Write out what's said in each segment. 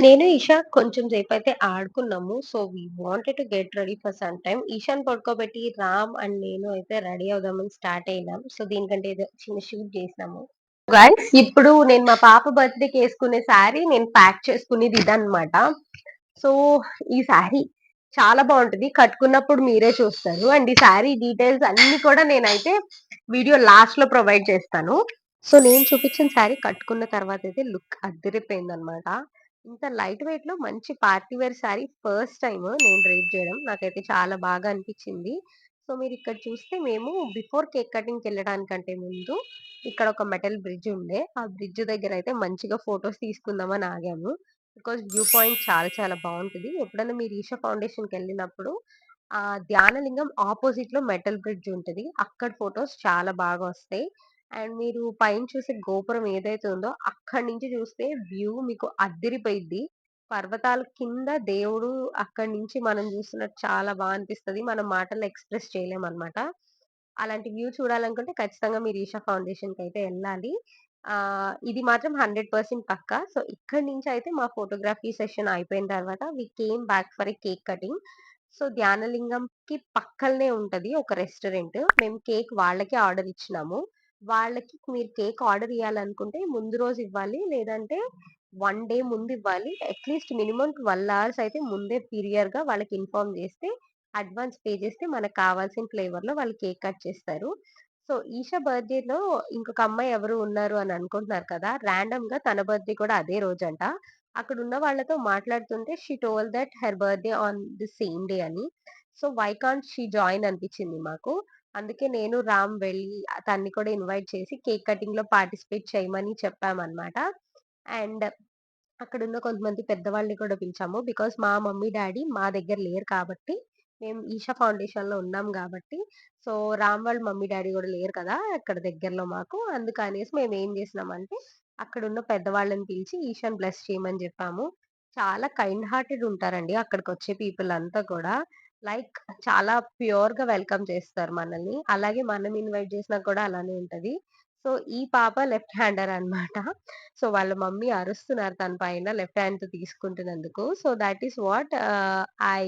నేను ఇషా కొంచెం సేపయితే ఆడుకున్నాము. So, we wanted to get ready for some time. Ishani పడుకోబెట్టి రామ్ అండ్ నేను అయితే రెడీ అవుదామని స్టార్ట్ అయినాం. సో, దీనికంటే ఏదో చిన్న షూట్ చేసినాము. గైస్ ఇప్పుడు నేను మా పాప బర్త్‌డేకి యేసుకునే శారీ నేను ప్యాక్ చేసుకునేది ఇదన్నమాట. సో, ఈ శారీ చాలా బావుంటది. కట్టుకున్నప్పుడు మీరే చూస్తారు. అండ్ ఈ శారీ డీటెయిల్స్ అన్నీ కూడా నేనైతే వీడియో లాస్ట్‌లో ప్రొవైడ్ చేస్తాను. సో, నేను చూపించిన శారీ కట్టుకున్న తర్వాత అయితే లుక్ అదిరిపోయిందన్నమాట. ఇంత లైట్ వెయిట్లో మంచి party wear sari first time నేను డ్రేప్ చేయడం. నాకైతే చాలా బాగా అనిపించింది. సో, మీరు ఇక్కడ చూస్తే మేము బిఫోర్ కేక్ కటింగ్కి వెళ్ళడానికంటే ముందు ఇక్కడ ఒక మెటల్ బ్రిడ్జ్ ఉండే. ఆ బ్రిడ్జ్ దగ్గర అయితే మంచిగా ఫొటోస్ తీసుకుందామని ఆగాము. బికాజ్ వ్యూ పాయింట్ చాలా చాలా బాగుంటుంది ఎప్పుడైనా మీరు ఈషా ఫౌండేషన్‌కెళ్ళినప్పుడు ఆ ధ్యానలింగం అపోజిట్‌లో మెటల్ బ్రిడ్జ్ ఉంటుంది అక్కడ ఫొటోస్ చాలా బాగా వస్తాయి. అండ్ మీరు పైన చూసే గోపురం ఏదైతే ఉందో అక్కడి నుంచి చూస్తే వ్యూ మీకు అద్దిరిపోయిద్ది. పర్వతాల కింద దేవుడు అక్కడి నుంచి మనం చూస్తున్నట్టు చాలా బాగా అనిపిస్తుంది మనం మాటల్లో ఎక్స్‌ప్రెస్ చేయలేమన్నమాట అలాంటి వ్యూ చూడాలనుకుంటే ఖచ్చితంగా మీరు ఈషా ఫౌండేషన్కి అయితే వెళ్ళాలి ఇది మాత్రం 100% పక్కా. సో, ఇక్కడి నుంచయితే మా ఫోటోగ్రఫీ సెషన్ అయిపోయిన తర్వాత we came back for a cake cutting. So, ధ్యానలింగంకి పక్కలనే ఉంటది ఒక రెస్టారెంట్. మేము కేక్ వాళ్ళకే ఆర్డర్ ఇచ్చినాము. వాళ్ళకి మీరు కేక్ ఆర్డర్ ఇవ్వాలనుకుంటే ముందు రోజు ఇవ్వాలి. లేదంటే వన్ డే ముందు ఇవ్వాలి. అట్‌లీస్ట్ మినిమమ్ 12 అవర్స్ అయితే ముందే పీరియర్‌గా వాళ్ళకి ఇన్ఫార్మ్ చేస్తే అడ్వాన్స్ పే చేస్తే మనకు కావాల్సిన ఫ్లేవర్‌లో వాళ్ళు కేక్ కట్ చేస్తారు. సో, ఈషా బర్త్‌డేలో ఇంకొక అమ్మాయి ఎవరు ఉన్నారు అని అనుకుంటున్నారు కదా! ర్యాండమ్గా తన బర్త్‌డే కూడా అదే రోజంట. అక్కడున్న వాళ్ళతో మాట్లాడుతుంటే she tol that her birthday on the same day అని. So, why can't she join అనిపించింది మాకు. అందుకే నేను, రామ్ వెళ్ళి తన్ని కూడా ఇన్వైట్ చేసి కేక్ కటింగ్‌లో పార్టిసిపేట్ చేయమని చెప్పామన్నమాట. అండ్ అక్కడున్న కొంతమంది పెద్దవాళ్ళని కూడా పిలిచాము. బికాస్ మా మమ్మీ, డాడీ మా దగ్గర లేరు కాబట్టి మేము ఈషా ఫౌండేషన్‌లో ఉన్నాం కాబట్టి సో, రామ్ వాళ్ళ మమ్మీ, డాడీ కూడా లేరు కదా! అక్కడ దగ్గరలో మాకు. అందుకనేసి ఏం చేసినామంటే అక్కడున్న పెద్దవాళ్ళని పిలిచి ఈషాని బ్లెస్ చేయమని చెప్పాము చాలా కైండ్ హార్టెడ్ ఉంటారండి అక్కడికి వచ్చే పీపుల్ అంతా కూడా. లైక్ చాలా ప్యూర్గా వెల్కమ్ చేస్తారు మనల్ని. అలాగే మనం ఇన్వైట్ చేసినా కూడా అలానే ఉంటది. సో, ఈ పాప లెఫ్ట్ హ్యాండర్ అన్నమాట. సో, వాళ్ళ మమ్మీ అరుస్తున్నారు తన పైన లెఫ్ట్ హ్యాండ్‌తో తీసుకుంటున్నందుకు. So, that is what ah, I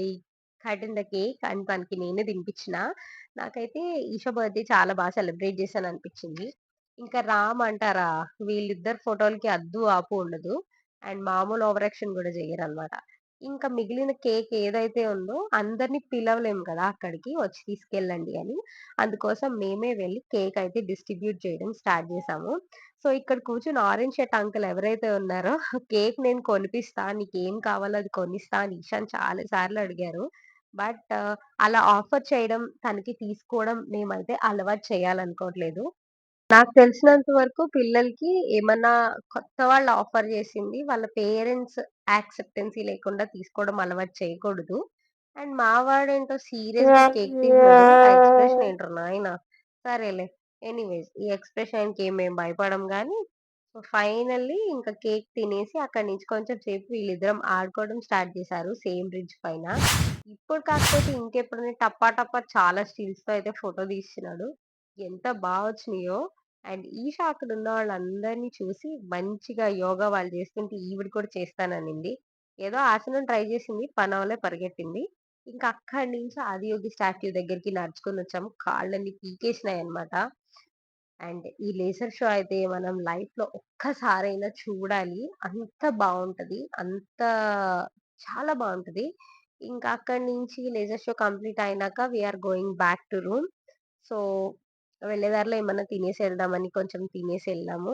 in the cake and తనకి నేనే తినిపించిన. నాకైతే ఈషా బర్త్‌డే చాలా బా సెలబ్రేట్ చేశాననిపించింది. ఇంకా రామ్ అంటారా వీళ్ళిద్దరి ఫోటోలకి అద్దు, ఆపు ఉండదు. అండ్ మామూలు ఓవర్ కూడా గూడా చెయ్యరన్నమాట. ఇంకా మిగిలిన కేక్ ఏదైతే ఉందో అందరిని పిలవలేము కదా! అక్కడికి వచ్చి తీసుకెళ్ళండి అని. అందుకోసం మేమే వెళ్ళి కేక్ అయితే డిస్ట్రిబ్యూట్ చేయడం స్టార్ట్ చేశాము. సో, ఇక్కడ కూర్చుని ఆరెంజ్ షర్ట్ అంకుల్ ఎవరైతే ఉన్నారో కేక్ నేను కొనిపిస్తా, నీకేం కావాలో అది కొనిస్తా అని ఇషాన్ చాలా సార్లు అడిగారు. బట్ అలా ఆఫర్ చేయడం, తనకి తీసుకోవడం మేమైతే అలవాటు చేయాలనుకోవట్లేదు. నాకు తెలిసినంత వరకు పిల్లలకి ఏమన్నా కొత్త వాళ్ళు ఆఫర్ చేసింది వాళ్ళ పేరెంట్స్ యాక్సెప్టెన్సీ లేకుండా తీసుకోవడం అలవాటు చేయకూడదు. అండ్ మా వాడేంటో సీరియస్‌గా కేక్ తింటున్నాడు. ఆ ఎక్స్‌ప్రెషన్ ఏంట్రా నాయనా! సరేలే. ఎనీవేస్ ఈ ఎక్స్‌ప్రెషన్‌కి మేము భయపడం గానీ, సో, ఫైనల్లీ ఇంకా కేక్ తినేసి అక్కడి నుంచి కొంచెం సేపు వీళ్ళిద్దరం ఆడుకోవడం స్టార్ట్ చేశారు సేమ్ బ్రిడ్జ్ పైన. ఇప్పుడు కాకపోతే ఇంకెప్పుడైనా టపా టపా చాలా స్టిల్స్‌తో అయితే ఫోటో తీస్తున్నాడు. ఎంత బా వచ్చినాయో. అండ్ ఈ ఈషా అక్కడున్న వాళ్ళందరిని చూసి మంచిగా యోగా వాళ్ళు చేస్తుంటే ఈవిడ కూడా చేస్తాననింది. ఏదో ఆసనం ట్రై చేసింది. పనవలే పరిగెట్టింది. ఇంకా అక్కడి నుంచి ఆదియోగి స్టాట్యూ దగ్గరికి నడుచుకొని వచ్చాము కాళ్ళని పీకేసినాయి అనమాట అండ్ ఈ లేజర్ షో అయితే మనం లైఫ్‌లో ఒక్కసారైనా చూడాలి. అంత బాగుంటది అంత చాలా బాగుంటది ఇంకా అక్కడి నుంచి లేజర్ షో కంప్లీట్ అయినాక we are going back to room. So, వెళ్ళే దారిలో ఏమన్నా తినేసి వెళ్దామని కొంచెం తినేసి వెళ్ళాము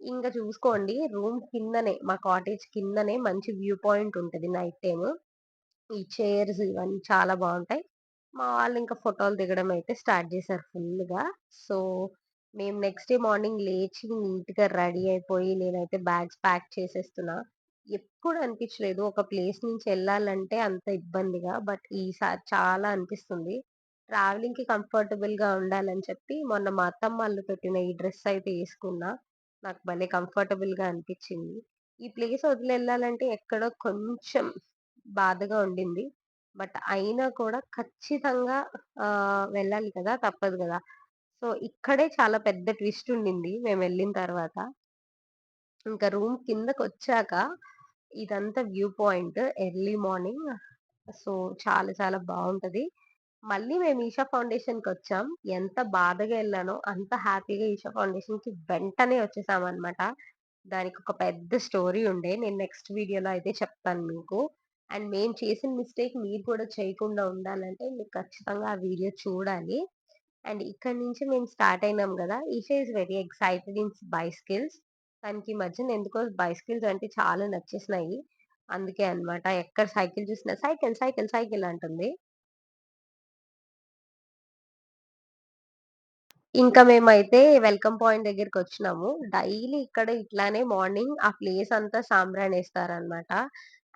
ఇంకా చూసుకోండి రూమ్ కిందనే మా కాటేజ్ కిందనే మంచి వ్యూ పాయింట్ ఉంటుంది నైట్ టైము. ఈ చైర్స్ ఇవన్నీ చాలా బాగుంటాయి మా వాళ్ళు ఇంకా ఫోటోలు దిగడం అయితే స్టార్ట్ చేశారు ఫుల్గా సో, మేము నెక్స్ట్ డే మార్నింగ్ లేచి నీట్‌గా రెడీ అయిపోయి నేనైతే బ్యాగ్స్ ప్యాక్ చేసేస్తున్నా. ఎప్పుడు అనిపించలేదు ఒక ప్లేస్ నుంచి వెళ్ళాలంటే అంత ఇబ్బందిగా. బట్ ఈసారి చాలా అనిపిస్తుంది. ట్రావెలింగ్‌కి కంఫర్టబుల్‌గా ఉండాలని చెప్పి మొన్న మా అత్తమ్మ వాళ్ళు పెట్టిన ఈ డ్రెస్ అయితే వేసుకున్నా నాకు భలే కంఫర్టబుల్‌గా అనిపించింది. ఈ ప్లేస్ వదిలేళ్ళాలంటే ఎక్కడో కొంచెం బాధగా ఉండింది. బట్ అయినా కూడా ఖచ్చితంగా వెళ్ళాలి కదా! తప్పదు కదా సో, ఇక్కడే చాలా పెద్ద ట్విస్ట్ ఉండింది మేము వెళ్ళిన తర్వాత. ఇంకా రూమ్ కిందకొచ్చాక ఇదంతా view point early morning. So, చాలా చాలా బాగుంటుంది మళ్ళీ మేము ఈషా ఫౌండేషన్‌కొచ్చాం. ఎంత బాధగా వెళ్ళానో అంత హ్యాపీగా ఈషా ఫౌండేషన్‌కి వెంటనే వచ్చేసాము అనమాట దానికి ఒక పెద్ద స్టోరీ ఉండే. నేను నెక్స్ట్ వీడియోలో అయితే చెప్తాను మీకు. అండ్ మేము చేసిన మిస్టేక్ మీరు కూడా చేయకుండా ఉండాలంటే మీరు ఖచ్చితంగా ఆ వీడియో చూడాలి. అండ్ ఇక్కడి నుంచి మేము స్టార్ట్ అయినాం కదా Isha is very excited in bicycles. తనకి ఈ మధ్యన ఎందుకో బైస్కిల్స్ అంటే చాలా నచ్చేసినాయి. అందుకే అనమాట ఎక్కడ సైకిల్ చూసినా సైకిల్, సైకిల్, సైకిల్ అంటుంది. ఇంకా మేమైతే వెల్కమ్ పాయింట్ దగ్గరికి వచ్చినాము డైలీ ఇక్కడ ఇట్లానే మార్నింగ్ ఆ ప్లేస్ అంతా సాంబ్రాణేస్తారనమాట.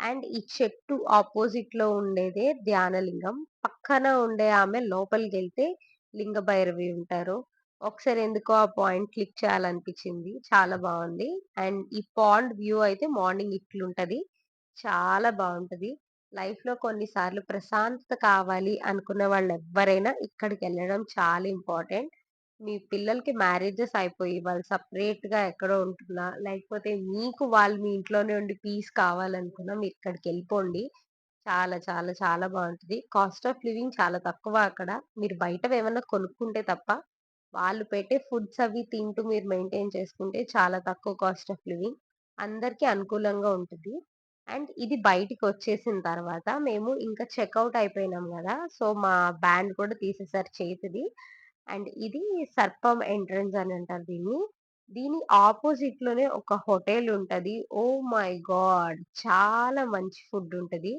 అండ్ ఈ చెట్టు ఆపోజిట్‌లో ఉండేదే ధ్యానలింగం. పక్కన ఉండే ఆమె లోపలికెళ్తే లింగ భైరవి ఉంటారు. ఒకసారి ఎందుకో ఆ పాయింట్ క్లిక్ చేయాలనిపించింది. చాలా బావుంది. అండ్ ఈ పాండ్ వ్యూ అయితే మార్నింగ్ ఇట్లుంటది. చాలా బావుంటది. లైఫ్‌లో కొన్నిసార్లు ప్రశాంతత కావాలి అనుకున్న వాళ్ళెవ్వరైనా ఇక్కడికెళ్ళడం చాలా ఇంపార్టెంట్. మీ పిల్లలకి మ్యారేజెస్ అయిపోయి వాళ్ళు సపరేట్గా ఎక్కడో ఉంటున్నా, లేకపోతే మీకు వాళ్ళు మీ ఇంట్లోనే ఉండి పీస్ కావాలనుకున్నా వెళ్ళిపోండి చాలా చాలా చాలా బావుంటది. కాస్ట్ ఆఫ్ లివింగ్ చాలా తక్కువ అక్కడ. మీరు బయటవేమన్నా కొనుక్కుంటే తప్ప, వాళ్ళు పెట్టే ఫుడ్స్ అవి తింటూ మీరు మెయింటైన్ చేసుకుంటే చాలా తక్కువ కాస్ట్ ఆఫ్ లివింగ్. అందరికీ అనుకూలంగా ఉంటది. అండ్ ఇది బయటికొచ్చేసిన తర్వాత మేము ఇంకా చెకౌట్ అయిపోయినాం గదా! సో, మా బ్యాండ్ కూడా తీసేసారు చేతిది. అండ్ ఇది సర్పం ఎంట్రన్స్ అని అంటారు దీన్ని. దీని ఆపోజిట్‌లోనే ఒక హోటల్ ఉంటది. Oh my god! చాలా మంచి ఫుడ్ ఉంటది.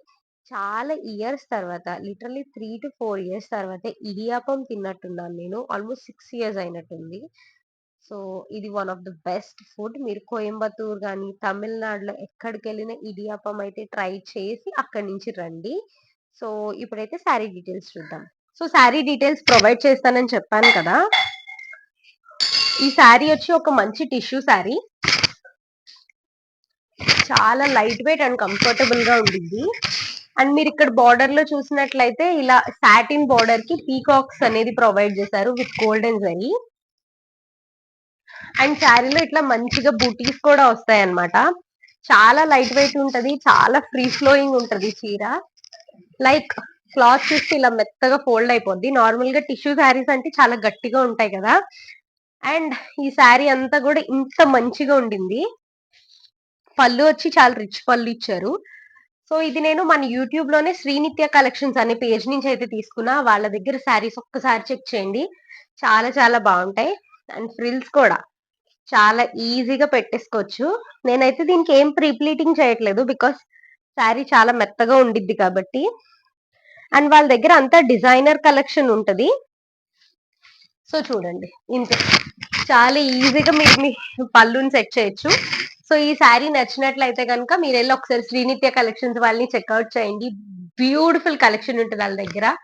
చాలా ఇయర్స్ తర్వాత literally three to four years తర్వాత ఇడియాపం తిన్నట్టున్నాను నేను. ఆల్‌మోస్ట్ సిక్స్ ఇయర్స్ అయినట్టుంది. సో, ఇది one of the best food. మీరు కోయంబత్తూర్ కానీ తమిళనాడులో ఎక్కడికి వెళ్ళినా ఇడియాపం అయితే ట్రై చేసి అక్కడి నుంచి రండి. సో, ఇప్పుడైతే శారీ డీటెయిల్స్ చూద్దాం. సో, శారీ డీటెయిల్స్ ప్రొవైడ్ చేస్తానని చెప్పాను కదా! ఈ శారీ వచ్చి ఒక మంచి టిష్యూ శారీ. చాలా లైట్ వెయిట్ అండ్ కంఫర్టబుల్గా ఉంటుంది అండ్ మీరు ఇక్కడ బార్డర్లో చూసినట్లయితే ఇలా సాటిన్ బార్డర్కి పీకాక్స్ అనేది ప్రొవైడ్ చేశారు విత్ గోల్డెన్ జరీ. అండ్ శారీలో ఇట్లా మంచిగా బూటీస్ కూడా వస్తాయి అన్నమాట చాలా లైట్ వెయిట్ ఉంటది. చాలా ఫ్రీ ఫ్లోయింగ్ ఉంటది చీర. లైక్ క్లాత్ చూస్తే ఇలా మెత్తగా ఫోల్డ్ అయిపోద్ది. నార్మల్గా టిష్యూ శారీస్ అంటే చాలా గట్టిగా ఉంటాయి కదా! అండ్ ఈ శారీ అంతా కూడా ఇంత మంచిగా ఉండింది. పళ్ళు వచ్చి చాలా రిచ్ పళ్ళు ఇచ్చారు. సో, ఇది నేను మన యూట్యూబ్లోనే శ్రీనిత్య కలెక్షన్స్ అనే పేజ్ నుంచి అయితే తీసుకున్నా. వాళ్ళ దగ్గర శారీస్ ఒక్కసారి చెక్ చేయండి. చాలా చాలా బాగుంటాయి అండ్ ఫ్రిల్స్ కూడా చాలా ఈజీగా పెట్టేసుకోవచ్చు. నేనైతే దీనికి ఏం ప్రీప్లీటింగ్ చేయట్లేదు. బికాస్ శారీ చాలా మెత్తగా ఉండిద్ది కాబట్టి. అండ్ వాళ్ళ దగ్గర అంతా డిజైనర్ కలెక్షన్ ఉంటది. సో, చూడండి ఇంతే. చాలా ఈజీగా మీరు మీ పళ్ళుని సెట్ చేయొచ్చు. సో, ఈ శారీ నచ్చినట్లయితే గనుక వెళ్ళి ఒకసారి శ్రీనిత్య కలెక్షన్స్ వాళ్ళని చెక్అవుట్ చేయండి. బ్యూటిఫుల్ కలెక్షన్ ఉంటుంది వాళ్ళ దగ్గర.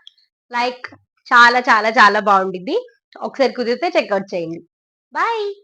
లైక్ చాలా చాలా చాలా బాగుండిద్ది ఒకసారి కుదిరితే చెక్అవుట్ చేయండి. బాయ్.